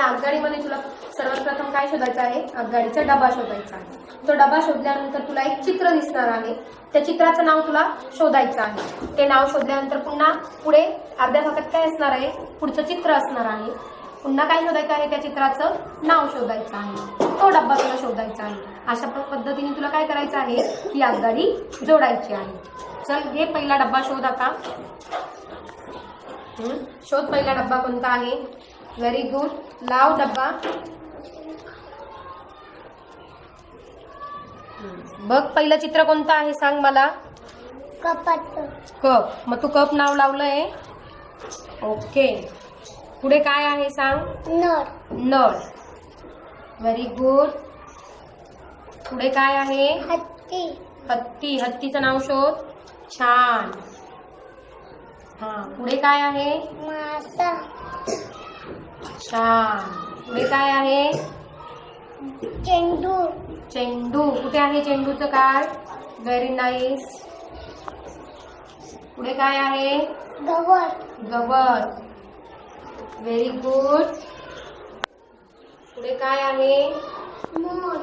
या आगगाडीमध्ये तुला सर्वात प्रथम काय शोधायचं आहे? आगगाडीचा डबा शोधायचा आहे. तो डबा शोधल्यानंतर तुला एक चित्र दिसणार आहे. त्या चित्राचं नाव तुला शोधायचं आहे. ते नाव शोधल्यानंतर पुन्हा पुढे अर्ध्या भागात काय असणार आहे? पुढचं चित्र असणार आहे. पुन्हा काय शोधायचं आहे? त्या चित्राचं नाव शोधायचं आहे. तो डब्बा तुला शोधायचा आहे. अशा पद्धतीने तुला काय करायचं आहे? ती आगगाडी जोडायची आहे. चल हे पहिला डब्बा शोध आता. हम्म, शोध पहिला डब्बा कोणता आहे? व्हेरी गुड लाव डब्बा. बघ पहिलं चित्र कोणतं आहे सांग मला. कपाट. कप. मग तू कप नाव लावलंय. ओके. पुढे काय आहे सांग. नळ. नळ. व्हेरी गुड पुढे काय आहे? हत्ती. हत्ती. हत्तीचं नाव शोध. छान. हा. पुढे काय आहे? मासा. छान पुढे काय आहे? चेंडू. चेंडू. कुठे आहे चेंडूचं काय? व्हेरी नाईस पुढे काय आहे? गवत. गवत. व्हेरी गुड पुढे काय आहे? मोर.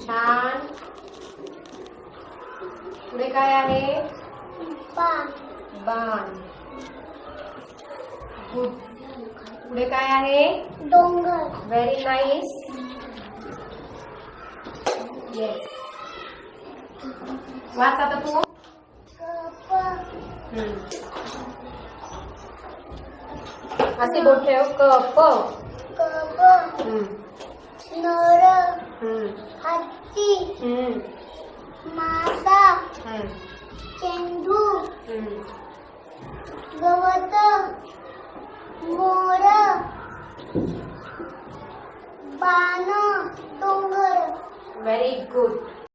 छान. पुढे काय आहे? बाग बाण. गुड पुढे काय आहे डोंगर व्हेरी नाईस येस वाच आता तू कप हम्म. असे बोट ठेव कप कप हम्म. नळ हम्म. हत्ती हम्म. मासा हम्म. चेंडू हम्म. गवत मोर बाण डोंगर व्हेरी गुड